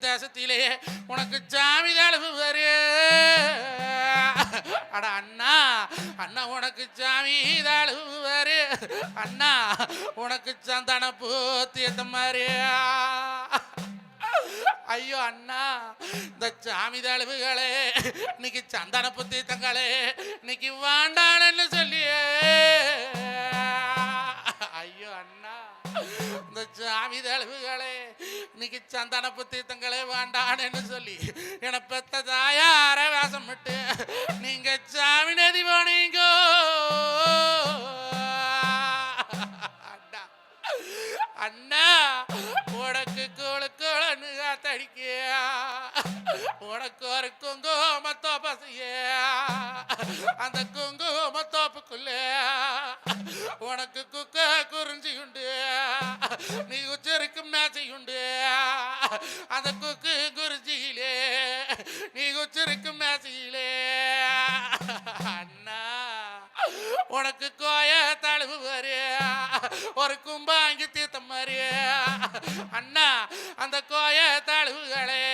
தேசத்திலேயே உனக்கு சாமி தழுவு வரு அட அண்ணா அண்ணா உனக்கு சாமி தழுவு வரு அண்ணா உனக்கு சந்தன பூத்தியத்த மாதிரி ஐயோ அண்ணா இந்த சாமி தழுவுகளே இன்னைக்கு சந்தன புத்தித்தங்களே இன்னைக்கு வாண்டானன்னு சொல்லியே. இந்த சாமி தழுவுகளே இன்னைக்கு சந்தனப்பு புத்தித்தங்களே வேண்டான்னு சொல்லி என பெத்த தாயார வேஷம் விட்டு நீங்க சாமி நதி போனீங்க. அண்ணா அண்ணா உனக்கு கோழு கோழன்னு காத்தடிக்கியா? உனக்கு ஒரு குங்கும தோப்பசியா? அந்த குங்குமத்தோப்புக்குள்ள உனக்கு குக்க குறிஞ்சி உண்டு. நீ உச்சரிக்கும் மேசையுண்டு. அந்த குக்கு குருஜியிலே நீ உச்சரிக்கும் மேசையிலே. அண்ணா உனக்கு கோய தழுவு வரு. ஒரு கும்பாங்கி தீர்த்தம் மாதிரி அண்ணா அந்த கோய தழுவுகளே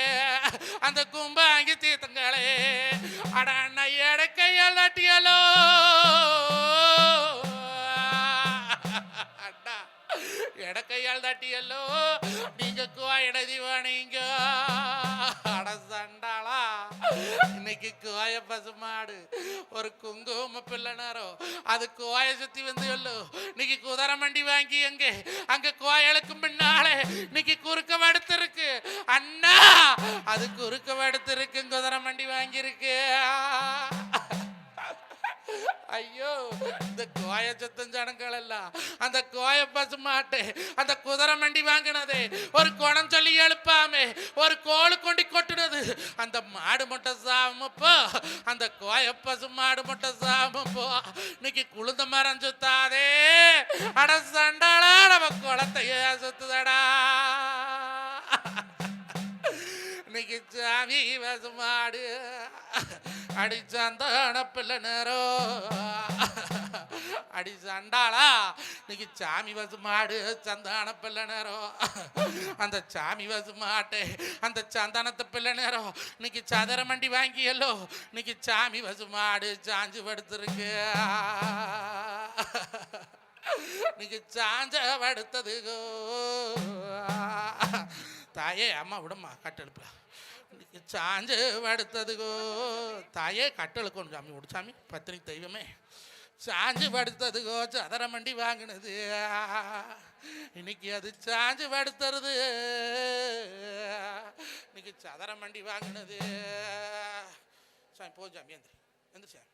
அந்த கும்பாங்கி தீர்த்தங்களே. அட அண்ணா எடக்கையால் கையால் தட்டியல்லோ? நீங்க கோயட திவானீங்க அட சண்டாளா இன்னைக்கு கோய பசுமாடு. ஒரு குங்கும பிள்ளைனாரோ அது கோய சுத்தி வந்து சொல்லு. இன்னைக்கு குதிரை மண்டி வாங்கி அங்கே அங்க கோயலுக்கு பின்னாலே இன்னைக்கு குறுக்க வடுத்திருக்கு. அண்ணா அது குறுக்க வடுத்திருக்கு குதிரை மண்டி வாங்கியிருக்கு. ஐயோ இந்த கோய சுத்தம் ஜனங்கள் எல்லாம் அந்த கோய பசு மாட்டு அந்த குதிரை மண்டி வாங்கினது ஒரு குணம் சொல்லி எழுப்பாமே ஒரு கோழு கொண்டு கொட்டுனது. அந்த மாடு முட்டை சாமப்போ அந்த கோய பசு மாடு முட்டை சாமப்போ இன்னைக்கு குளுந்த மரம் சுத்தாதே. அட சண்டாளா நம்ம குளத்தைய சுத்துதடா. சாமி வசமாடு. அடி சந்தான பிள்ளை நேரோ. அடி சண்டாளா இன்னைக்கு சாமி வசு மாடு சந்தான பிள்ளை நேரம் அந்த சாமி வசுமாட்டே அந்த சந்தானத்தை பிள்ளை நேரம் இன்னைக்கு சதுர மண்டி வாங்கியல்லோ. இன்னைக்கு சாமி வசு மாடு சாஞ்சு படுத்துருக்கு. இன்னைக்கு சாஞ்ச படுத்ததுகோ தாயே அம்மா விடம்மா கட்டெழுப்புல சாஞ்சு படுத்ததுகோ. தாயே கட்டெழுக்கணும் சாமி விடு சாமி பத்தினி தெய்வமே. சாஞ்சு படுத்ததுகோ சதரமண்டி வாங்கினது. இன்னைக்கு அது சாஞ்சு படுத்துறது. இன்னைக்கு சதரமண்டி வாங்கினது. சாமி போ சாமி எந்திரி எந்திரி சாமி.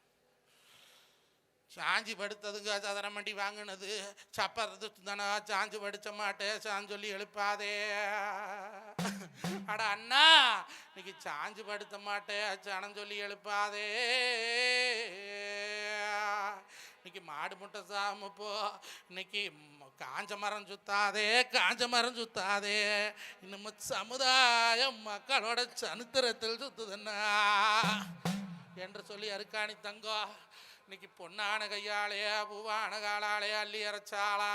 சாஞ்சி படுத்ததுங்க சதர மண்டி வாங்கினது. சப்பறது தானா சாஞ்சு படிச்ச மாட்டேன் சாஞ்சு சொல்லி எழுப்பாதே. அட அண்ணா இன்னைக்கு சாஞ்சு படுத்த மாட்டேன் சனம் சொல்லி எழுப்பாதே. இன்னைக்கு மாடு முட்டை சாமப்போ இன்னைக்கு காஞ்ச மரம் சுத்தாதே காஞ்ச மரம் சுத்தாதே. இன்னும் சமுதாயம் மக்களோட சனித்திரத்தில் சுத்துதுன்னா என்று சொல்லி அருக்காணி தங்கம் இன்னைக்கு பொன்னான கையாளையா பூவான காலாளையா அள்ளி அரைச்சாளா?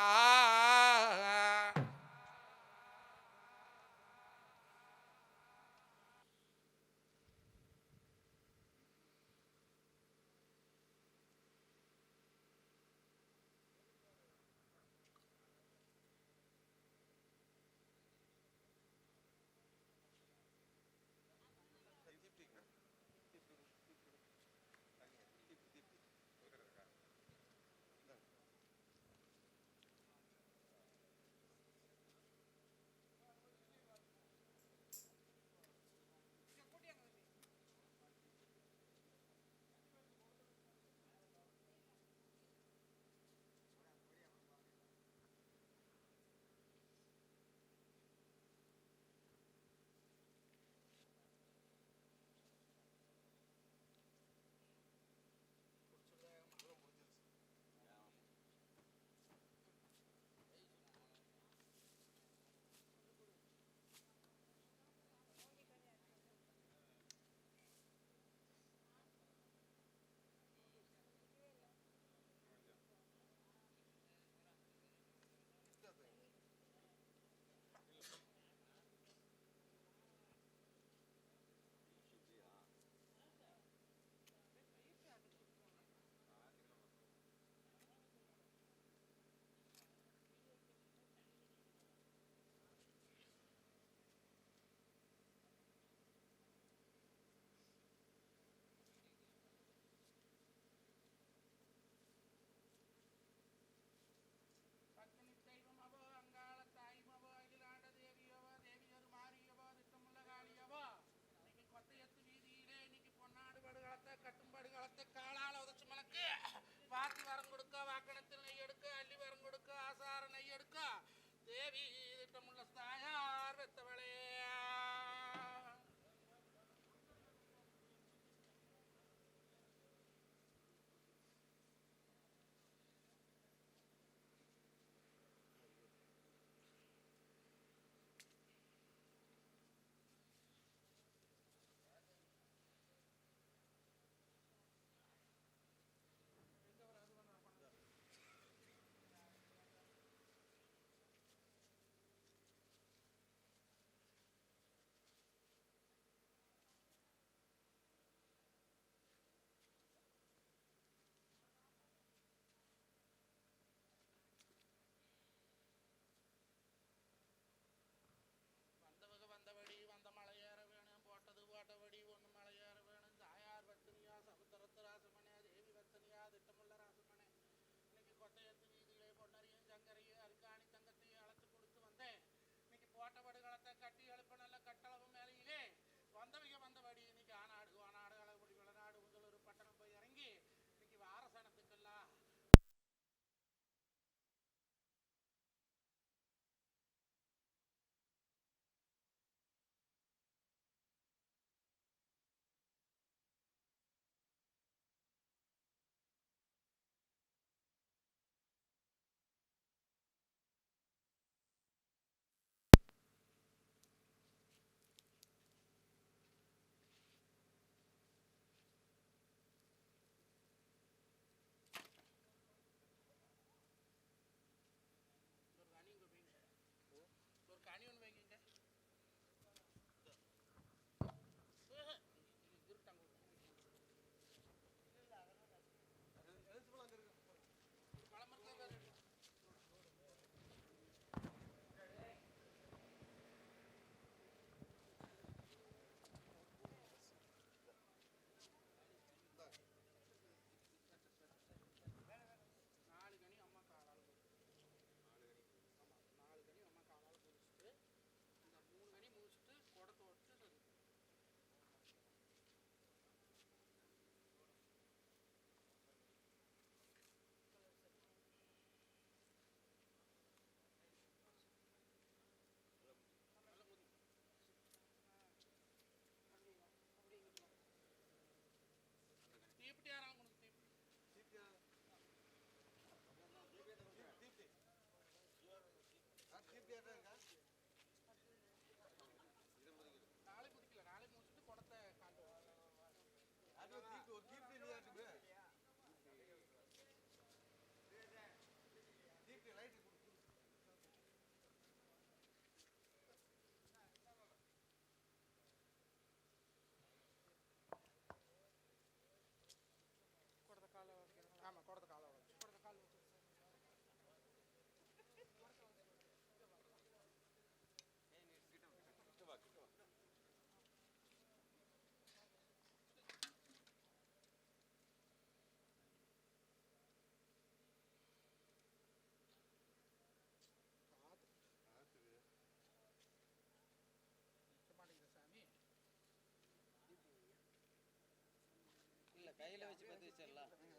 கையில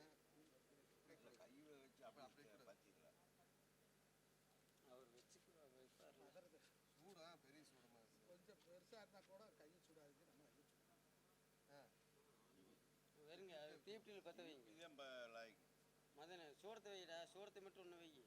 வச்சு பத்தி வச்சிடலாம். அவர் வைப்பார்ல சூடா பெரிய சூடுமா கொஞ்சம் பெருசா இருந்தா கூட கை சுடாதுக்கு நம்ம வெறுங்க அது தீப்டியில் பற்ற வைங்க மதன சோறத்தை வைடா சோறத்தை மட்டும் ஒன்று வை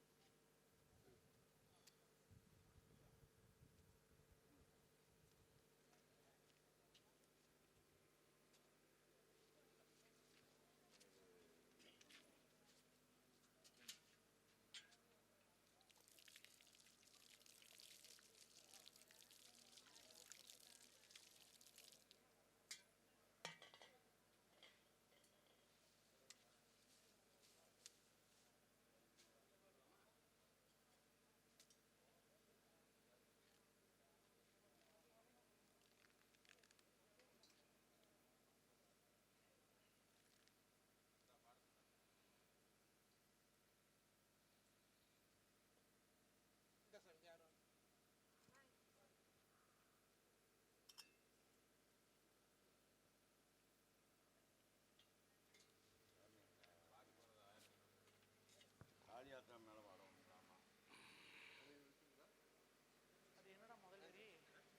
அது என்னடா முதல் வரி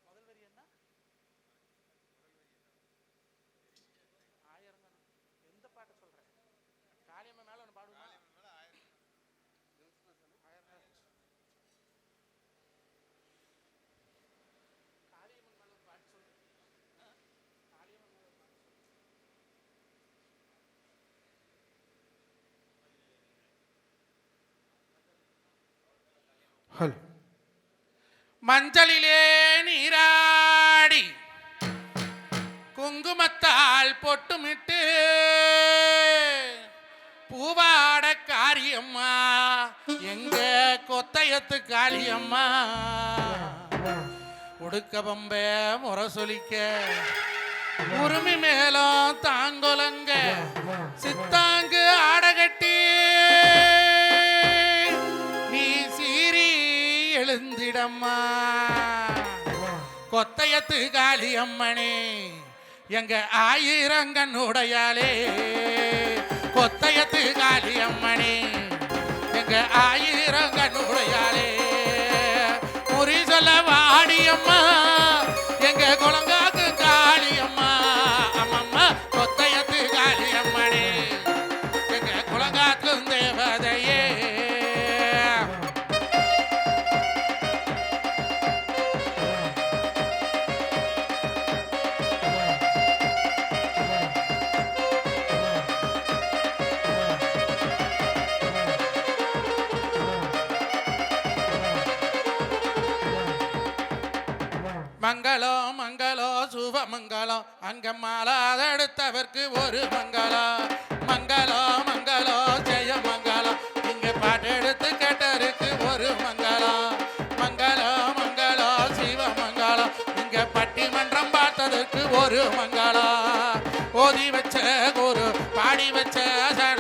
முதல் வரி என்ன ஆயிரம் தானே எந்த பாட்டு சொல்ற காளியம்மா மேல ஒன்று பாடுமா ஆயிரம் தான். காளியம்மன் மேல ஒரு பாட்டு சொல்லு காளியம்மன் மேல ஒரு பாட்டு சொல்லு ஹலோ மஞ்சளிலே நீராடி குங்குமத்தால் பொட்டுமிட்டு பூவாட காரியம்மா எங்க கொத்தையத்து காளியம்மா உடுக்க பம்ப முரசொலிக்க உரிமை மேலும் தாங்கொலங்க சித்தாங்கு ஆடகட்டி எழுந்திடம்மா கொத்தையத்து காளியம்மனே எங்க ஆயிரங்கண்ணுடையாளே கொத்தையத்து காளியம்மனே எங்க ஆயிரம் சுபமங்கலம் அங்க மாலாதெடுத்தவர்க்கு ஒரு மங்களா. மங்களம் மங்களம் ஜெய மங்களம் இங்க பாட்டெடுத்து கேட்டருக்கு ஒரு மங்களம் மங்களம் சிவ மங்களா. இங்க பட்டிமன்றம் பார்த்ததற்கு ஒரு மங்களா. ஓதி வச்ச குரு பாடி வச்ச சட